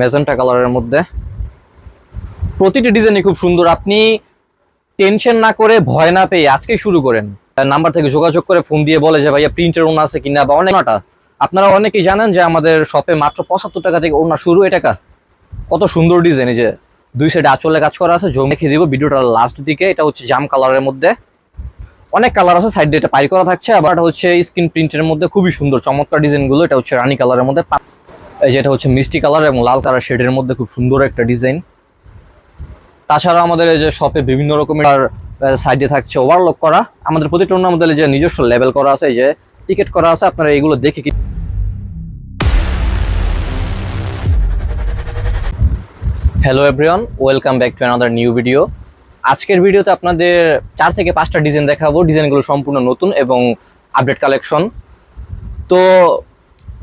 Magenta কালারের মধ্যে। প্রতিটি ডিজাইনই খুব সুন্দর। আপনি টেনশন না করে ভয় না পেয়ে আজকে শুরু করেন। নাম্বার থেকে যোগাযোগ করে ফোন দিয়ে বলে যে, ভাইয়া, প্রিন্টের ওনা আছে কিনা বা অনেক ওনাটা আপনারা অনেকেই জানেন যে, আমাদের শপে মাত্র পঁচাত্তর টাকা থেকে ওনা শুরু। এ টাকা কত সুন্দর ডিজাইন। এই যে দুই সাইডে আঁচলে কাজ করা আছে। জমি দেখিয়ে দিব ভিডিওটা লাস্ট দিকে। এটা হচ্ছে জাম কালারের মধ্যে। অনেক কালার আছে। সাইড এটা পাই করা থাকছে। আবার এটা হচ্ছে স্ক্রিন প্রিন্টের মধ্যে। খুবই সুন্দর, চমৎকার ডিজাইনগুলো। এটা হচ্ছে রানী কালারের মধ্যে। পা- এই যে এটা হচ্ছে মিষ্টি কালার এবং লাল কালার শেডের মধ্যে খুব সুন্দর একটা ডিজাইন তাছাড়া আমাদের এই যে শপে বিভিন্ন রকমের সাইডে থাকছে ওভারলক করা। আমাদের প্রতিটা অন্য আমাদের যে নিজস্ব লেভেল করা আছে, এই যে টিকিট করা আছে, আপনারা এগুলো দেখে কি hello everyone welcome back to another new video আজকের ভিডিওতে আপনাদের চার থেকে পাঁচটা ডিজাইন দেখাবো। ডিজাইনগুলো সম্পূর্ণ নতুন এবং আপডেট কালেকশন তো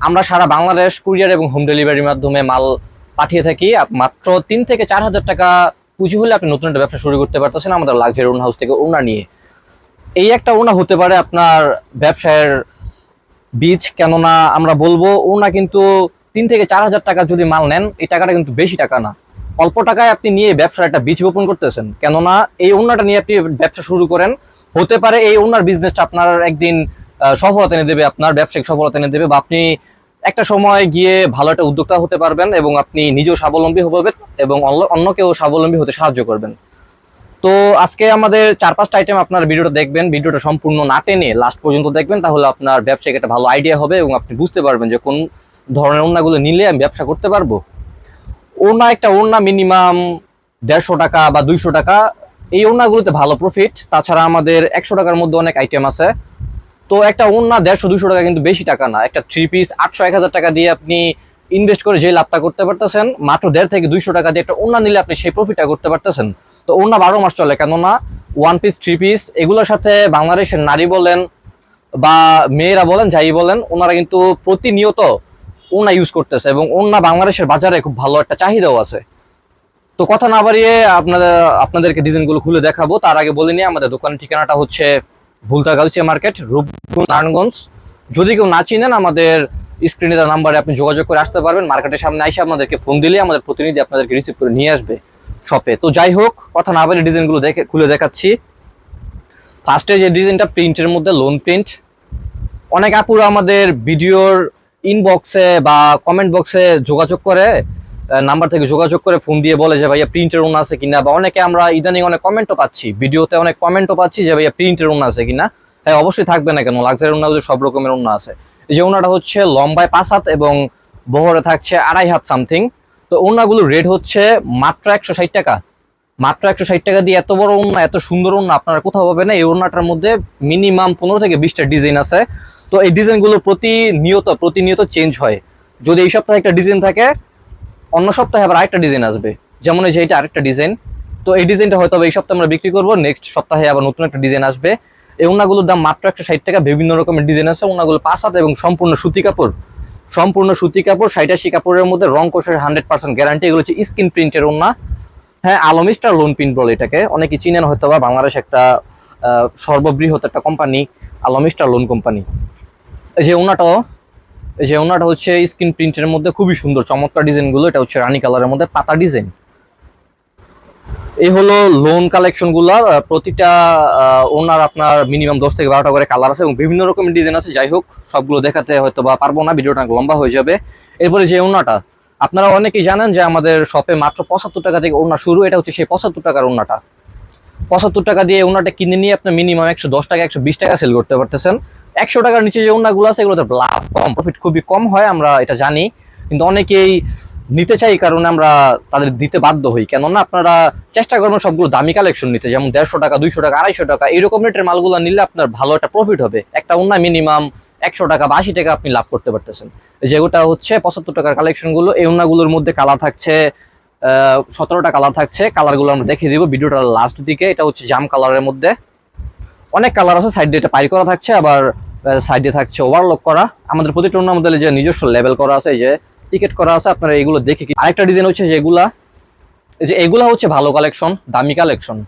আমরা সারা বাংলাদেশ কুরিয়ার এবং হোম ডেলিভারির মাধ্যমে মাল পাঠিয়ে থাকি। মাত্র তিন থেকে চার হাজার টাকা পুঁজি হলে আপনি নতুন একটা ব্যবসা শুরু করতে পারতেছেন আমাদের লাক্সারি ওন হাউস থেকে ওনা নিয়ে। এই একটা ওনা হতে পারে আপনার ব্যবসায়ের বীজ, কেননা আমরা বলব ওনা কিন্তু তিন থেকে চার হাজার টাকা যদি মাল নেন, এই টাকাটা কিন্তু বেশি টাকা না। অল্প টাকায় আপনি নিয়ে ব্যবসার একটা বীজ বপন করতেছেন। কেননা এই ওনাটা নিয়ে আপনি ব্যবসা শুরু করেন। হতে পারে এই ওনার বিজনেসটা আপনার একদিন সফলতা এনে দেবে, আপনার ব্যবসায়িক সফলতা এনে দেবে বা আপনি একটা সময় গিয়ে ভালো একটা উদ্যোক্তা হতে পারবেন এবং আপনি নিজেও স্বাবলম্বী হবেন এবং অন্য- অন্যকেও স্বাবলম্বী হতে সাহায্য করবেন। তো আজকে আমাদের চার পাঁচটা আইটেম আপনার ভিডিওটা দেখবেন, ভিডিওটা সম্পূর্ণ না টেনে লাস্ট পর্যন্ত দেখবেন, তাহলে আপনার ব্যবসায়িক একটা ভালো আইডিয়া হবে এবং আপনি বুঝতে পারবেন যে কোন ধরনের ওড়নাগুলো নিলে আমি ব্যবসা করতে পারব। ওড়না একটা ওড়না মিনিমাম দেড়শো টাকা বা দুইশো টাকা, এই ওড়নাগুলোতে ভালো প্রফিট তাছাড়া আমাদের একশো টাকার মধ্যে অনেক আইটেম আছে। তো একটা ওড়না দেড়শো দুশো টাকা কিন্তু বেশি টাকা না। একটা থ্রি পিস আটশো এক হাজার টাকা দিয়ে আপনি ইনভেস্ট করে যে লাভটা করতে পারতেছেন, মাত্র দেড় থেকে দুইশো টাকা দিয়ে একটা ওড়না নিলে আপনি সেই প্রফিটটা করতে পারতেছেন। তো ওড়না বারো মাস চলে কেননা ওয়ান পিস থ্রি পিস এগুলোর সাথে বাংলাদেশের নারী বলেন বা মেয়েরা বলেন, যাই বলেন, ওনারা কিন্তু প্রতিনিয়ত ওনা ইউজ করতেছে এবং ওনা বাংলাদেশের বাজারে খুব ভালো একটা চাহিদাও আছে। তো কথা না বাড়িয়ে আপনাদের, আপনাদেরকে ডিজাইনগুলো খুলে দেখাবো। তার আগে বলে নিয়ে আমাদের দোকানের ঠিকানাটা হচ্ছে ভুলতা গাউসিয়া মার্কেট, রূপগঞ্জ, নারায়ণগঞ্জ। যদি কেউ না চিনেন, আমাদের স্ক্রিনে দেওয়া নাম্বারে আপনি যোগাযোগ করে আসতে পারবেন। মার্কেটের সামনে এসে আপনাদেরকে ফোন দিলে আমাদের প্রতিনিধি আপনাদেরকে রিসিভ করে নিয়ে আসবে শপে তো যাই হোক, কথা না বাড়িয়ে ডিজাইনগুলো দেখে, খুলে দেখাচ্ছি। ফার্স্টে যে ডিজাইনটা প্রিন্টের মধ্যে লোন প্রিন্ট অনেক আপুরা আমাদের ভিডিওর ইনবক্সে বা কমেন্ট বক্সে যোগাযোগ করে। নাম্বার থেকে যোগাযোগ করে ফোন দিয়ে বলে যে, ভাইয়া প্রিন্টের ওন আছে কিনা? বা অনেকে আমরা ইদানিং অনেক কমেন্টও পাচ্ছি। ভিডিওতে অনেক কমেন্টও পাচ্ছি যে, ভাইয়া প্রিন্টের ওন আছে কিনা? হ্যাঁ অবশ্যই থাকবে না কেন? লাক্সারি ওনা সব রকমের ওনা আছে। এই যে ওনাটা হচ্ছে লম্বায় পাঁচ হাত এবং বহরে থাকছে আড়াই হাত সামথিং তো ওনাগুলো রেট হচ্ছে মাত্র একশো ষাট টাকা। মাত্র একশো ষাট টাকা দিয়ে এত বড় ওড়না এত সুন্দর ওড়না আপনারা কোথাও পাবেন না। এই ওড়নাটার মধ্যে মিনিমাম পনেরো থেকে বিশটা ডিজাইন আছে। তো এই ডিজাইনগুলো প্রতিনিয়ত প্রতিনিয়ত চেঞ্জ হয়। যদি এই সপ্তাহে একটা ডিজাইন থাকে অন্য সপ্তাহে আবার আরেকটা ডিজাইন আসবে। যেমন এই যে এটা আরেকটা ডিজাইন তো এই ডিজাইনটা হয়তো এই সপ্তাহে আমরা বিক্রি করব। নেক্সট সপ্তাহে আবার নতুন একটা ডিজাইন আসবে। এই ওনাগুলোর দাম মাত্র একশো ষাট টাকা। বিভিন্ন রকমের ডিজাইন আছে। ওনাগুলো পাঁচ হাত এবং সম্পূর্ণ সুতি কাপড়। সম্পূর্ণ সুতি কাপড়, ষাট আশি কাপড়ের মধ্যে রং কোষের হান্ড্রেড পার্সেন্ট গ্যারান্টি এগুলো হচ্ছে স্কিন প্রিন্টের ওনা হ্যাঁ আলমিস্টার লোন প্রিন্ট বলে এটাকে। অনেকে চিনেন হয়তো বা বাংলাদেশ একটা সর্ববৃহৎ একটা কোম্পানি আলমিস্টার লোন কোম্পানি যে ওনাটাও এই যে ওনাটা হচ্ছে স্ক্রিন প্রিন্টের মধ্যে খুবই সুন্দর, চমৎকার ডিজাইনগুলো এটা হচ্ছে রানী কালারের মধ্যে পাতা ডিজাইন এই হলো লোন কালেকশনগুলা প্রতিটা ওনার আপনার মিনিমাম দশ থেকে বারোটা করে কালার আছে এবং বিভিন্ন রকমের ডিজাইন আছে। যাই হোক, সবগুলো দেখাতে হয়তো বা পারব না, ভিডিওটা লম্বা হয়ে যাবে। এরপরে যে ওনাটা, আপনারা অনেকেই জানেন যে আমাদের শপে মাত্র পঁচাত্তর টাকা থেকে ওনা শুরু, এটা হচ্ছে সেই পঁচাত্তর টাকার ওনাটা। পঁচাত্তর টাকা দিয়ে ওনাটা কিনে নিয়ে আপনি মিনিমাম একশো দশ টাকা, একশো বিশ টাকা সেল করতে পারতেছেন। একশো টাকার নিচে যে ওনাগুলো আছে, এগুলোতে লাভ কম প্রফিট খুবই কম হয়, আমরা এটা জানি। কিন্তু অনেকেই নিতে চাই কারণে আমরা তাদের দিতে বাধ্য হই। কেননা আপনারা চেষ্টা করবেন সবগুলো দামি কালেকশন নিতে, যেমন দেড়শো টাকা, দুইশো টাকা, আড়াইশো টাকা, এইরকম রেটের মালগুলো নিলে আপনার ভালো একটা প্রফিট হবে। একটা ওনা মিনিমাম একশো টাকা বা আশি টাকা আপনি লাভ করতে পারতেছেন। যেগুটা হচ্ছে পঁচাত্তর টাকার কালেকশনগুলো এই ওনাগুলোর মধ্যে কালার থাকছে সতেরোটা কালার থাকছে। কালারগুলো আমরা দেখিয়ে দিব ভিডিওটার লাস্ট দিকে। এটা হচ্ছে জাম কালারের মধ্যে। অনেক কালার আছে সাইড দিয়ে এটা পাই করা থাকছে। আবার সাইডে থাকছে ওভারলক করা। আমাদের প্রতিটা ওনার মধ্যে যে নিজস্ব লেভেল করা আছে যে টিকিট করা আছে, আপনারা এগুলো দেখে কি- আরেকটা ডিজাইন হচ্ছে যেগুলা এই যে এগুলা হচ্ছে ভালো কালেকশন দামি কালেকশন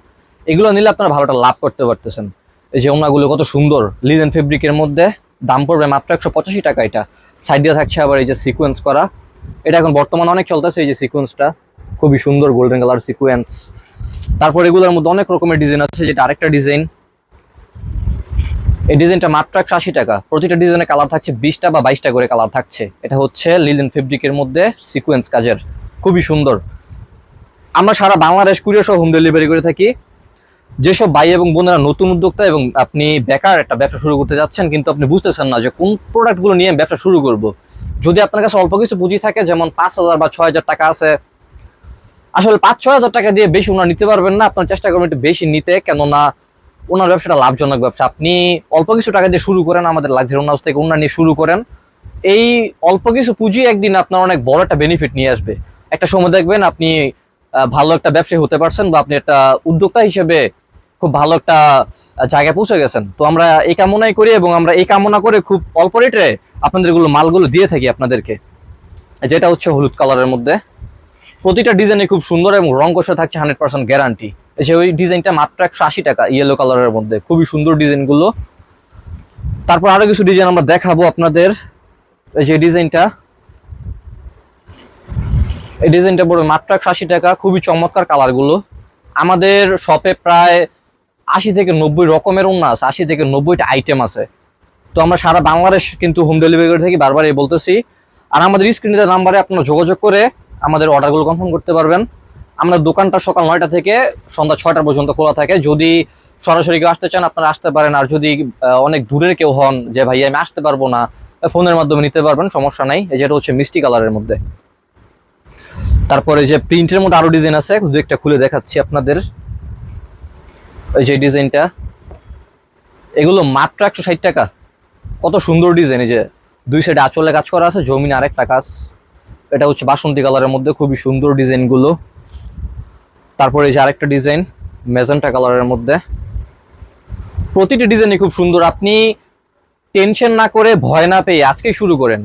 এগুলো নিলে আপনারা ভালোটা লাভ করতে পারতেছেন। এই যে ওনাগুলো কত সুন্দর লিনেন ফেব্রিকের মধ্যে। দাম পড়বে মাত্র একশো পঁচাশি টাকা এটা। সাইড দিয়ে থাকছে আবার এই যে সিকোয়েন্স করা। এটা এখন বর্তমানে অনেক চলতেছে, এই যে সিকোয়েন্সটা খুবই সুন্দর গোল্ডেন কালার সিকোয়েন্স তারপর এগুলোর মধ্যে অনেক রকমের ডিজাইন আছে, যেটা আরেকটা ডিজাইন এই ডিজাইনটা মাত্র একশো আশি টাকা। প্রতিটা ডিজাইনের কালার থাকছে বিশটা বা বাইশটা করে কালার থাকছে। এটা হচ্ছে লিলেন ফেব্রিকের মধ্যে সিকোয়েন্স কাজের। খুবই সুন্দর। আমরা সারা বাংলাদেশ, কুরিয়ার সহ হোম ডেলিভারি করে থাকি। যেসব ভাই এবং বোনেরা নতুন উদ্যোক্তা এবং আপনি বেকার একটা ব্যবসা শুরু করতে যাচ্ছেন, কিন্তু আপনি বুঝতেছেন না যে কোন প্রোডাক্টগুলো নিয়ে ব্যবসা শুরু করব। যদি আপনার কাছে অল্প কিছু পুঁজি থাকে, যেমন পাঁচ হাজার বা ছয় হাজার টাকা আছে, আসলে পাঁচ ছয় হাজার টাকা দিয়ে বেশি ওনারা নিতে পারবেন না। আপনার চেষ্টা করবেন একটু বেশি নিতে। কেননা ওনার ব্যবসাটা লাভজনক ব্যবসা। আপনি অল্প কিছু টাকা দিয়ে শুরু করেন আমাদের লাগছে ওনার থেকে ওনার নিয়ে শুরু করেন। এই অল্প কিছু পুঁজি একদিন আপনার অনেক বড় একটা বেনিফিট নিয়ে আসবে। একটা সময় দেখবেন আপনি ভালো একটা ব্যবসায়ী হতে পারছেন বা আপনি একটা উদ্যোক্তা হিসেবে খুব ভালো একটা জায়গায় পৌঁছে গেছেন। তো আমরা এই কামনাই করি এবং আমরা এই কামনা করে খুব অল্প রেটে আপনাদেরগুলো মালগুলো দিয়ে থাকি আপনাদেরকে। যেটা হচ্ছে হলুদ কালারের মধ্যে। প্রতিটা ডিজাইনে খুব সুন্দর এবং রং কষা থাকছে হান্ড্রেড পার্সেন্ট গ্যারান্টি যে ওই ডিজাইনটা মাত্র একশো আশি টাকা ইয়েলো কালারের মধ্যে। খুবই সুন্দর ডিজাইনগুলো। তারপর আরও কিছু ডিজাইন আমরা দেখাবো আপনাদের। যে ডিজাইনটা। এই ডিজাইনটা পড়বে মাত্র একশো আশি টাকা, খুবই চমৎকার কালারগুলো। আমাদের শপে প্রায় আশি থেকে নব্বই রকমের ওন্না আছে, আশি থেকে নব্বইটা আইটেম আছে। তো আমরা সারা বাংলাদেশ কিন্তু হোম ডেলিভারি করে থাকি, বারবার এই বলতেছি। আর আমাদের স্ক্রিনে নাম্বারে আপনারা যোগাযোগ করে আমাদের অর্ডারগুলো কনফার্ম করতে পারবেন। আমাদের দোকানটা সকাল নয়টা থেকে সন্ধ্যা ছয়টা পর্যন্ত খোলা থাকে। যদি সরাসরি কেউ আসতে চান, আপনারা আসতে পারেন। আর যদি অনেক দূরের কেউ হন যে, ভাই, আমি আসতে পারব না, ফোনের মাধ্যমে নিতে পারবেন, সমস্যা নাই। এই যেটা হচ্ছে মিষ্টি কালারের মধ্যে। তারপরে যে, প্রিন্টের মধ্যে আরও ডিজাইন আছে। দু একটা খুলে দেখাচ্ছি আপনাদের। এই যে, ডিজাইনটা। এগুলো মাত্র একশো ষাট টাকা। কত সুন্দর ডিজাইন এই যে। দুই সাইডে আঁচলে কাজ করা আছে, জমিন আরেকটা কাজ। এটা হচ্ছে বাসন্তী কালারের মধ্যে। খুবই সুন্দর ডিজাইনগুলো। তারপরে এই যে আরেকটা ডিজাইন, মেজেন্টা কালারের মধ্যে। প্রতিটি ডিজাইনই খুব সুন্দর। আপনি টেনশন না করে ভয় না পেয়ে আজকে শুরু করেন।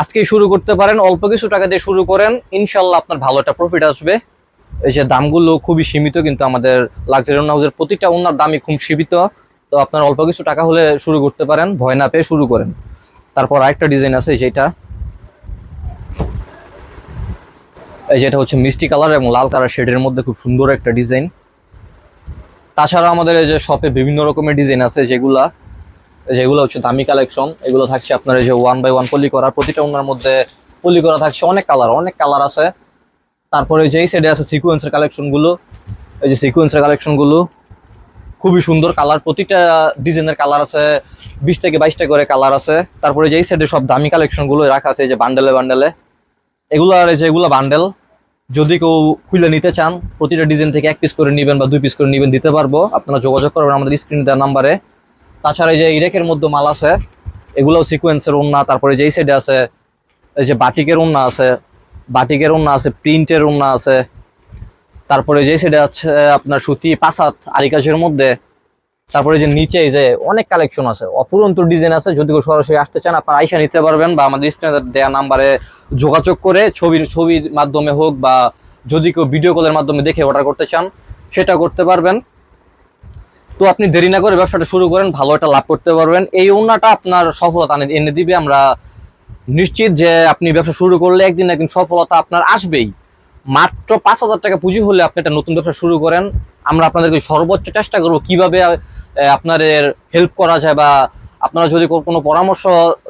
আজকেই শুরু করতে পারেন, অল্প কিছু টাকা দিয়ে শুরু করেন ইনশাল্লাহ আপনার ভালো একটা প্রফিট আসবে। এই যে দামগুলো খুবই সীমিত, কিন্তু আমাদের লাক্সারি হাউসের প্রতিটা ওনার দামই খুব সীমিত। তো আপনার অল্প কিছু টাকা হলে শুরু করতে পারেন, ভয় না পেয়ে শুরু করেন। তারপর আরেকটা ডিজাইন আছে, যেটা এই যেটা হচ্ছে মিষ্টি কালার এবং লাল কালার শেডের মধ্যে খুব সুন্দর একটা ডিজাইন। তাছাড়া আমাদের এই যে শপে বিভিন্ন রকমের ডিজাইন আছে, যেগুলা যেগুলো হচ্ছে দামি কালেকশন। এগুলো থাকছে আপনার এই যে ওয়ান বাই ওয়ান পলি করা, প্রতিটা ওনার মধ্যে পলি করা থাকছে, অনেক কালার অনেক কালার আছে। তারপরে যেই সাইডে আছে সিকোয়েন্সের কালেকশনগুলো এই যে সিকোয়েন্সের কালেকশনগুলো খুবই সুন্দর কালার, প্রতিটা ডিজাইনের কালার আছে, বিশ থেকে বাইশটা করে কালার আছে। তারপরে যেই সাইডে সব দামি কালেকশনগুলো রাখা আছে, এই যে বান্ডেলে বান্ডেলে এগুলো আর এই যে এগুলো বান্ডেল যদি কেউ খুলে নিতে চান, প্রতিটা ডিজাইন থেকে এক পিস করে নেবেন বা দুই পিস করে নেবেন, দিতে পারব। আপনারা যোগাযোগ করবেন আমাদের স্ক্রিন দেওয়ার নাম্বারে তাছাড়া এই যে ইরেকের মধ্যে মাল আছে, এগুলোও সিকোয়েন্সের ওন্না তারপরে যেই সাইডে আছে, এই যে বাটিকের ওন্না আছে, বাটিকের ওন্না আছে প্রিন্টের ওন্না আছে, তারপরে যেই সাইডে আছে আপনার সুতি, পাসাত, আরিকাজের মধ্যে তারপরে যে নিচে এই যে অনেক কালেকশন আছে অপুরন্ত ডিজাইন আছে, যদি কেউ সরাসরি আসতে চান, আপনার আইসা নিতে পারবেন বা আমাদের স্ক্রিনে দেওয়া নাম্বারে যোগাযোগ করে ছবি, ছবির মাধ্যমে হোক বা যদি কেউ ভিডিও কলের মাধ্যমে দেখে অর্ডার করতে চান, সেটা করতে পারবেন। তো আপনি দেরি না করে ব্যবসাটা শুরু করেন, ভালো একটা লাভ করতে পারবেন। এই ওনাটা আপনার সফলতা এনে দিবে। আমরা নিশ্চিত যে আপনি ব্যবসা শুরু করলে একদিন একদিন সফলতা আপনার আসবেই। মাত্র পাঁচ হাজার টাকা পুঁজি হলে আপনি একটা নতুন ব্যবসা শুরু করেন। আমরা আপনাদেরকে সর্বোচ্চ চেষ্টা করব কীভাবে আপনাদের হেল্প করা যায় বা আপনারা যদি কোনো পরামর্শ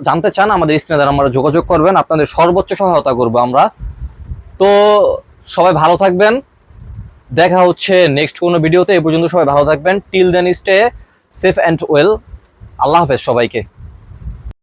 জানতে চান, আমাদের স্ক্রিনে আমরা যোগাযোগ করবেন। আপনাদের সর্বোচ্চ সহায়তা করব আমরা। তো সবাই ভালো থাকবেন। দেখা হচ্ছে নেক্সট কোনো ভিডিওতে এই পর্যন্ত সবাই ভালো থাকবেন। Till then stay safe and well আল্লাহ হাফেজ সবাইকে।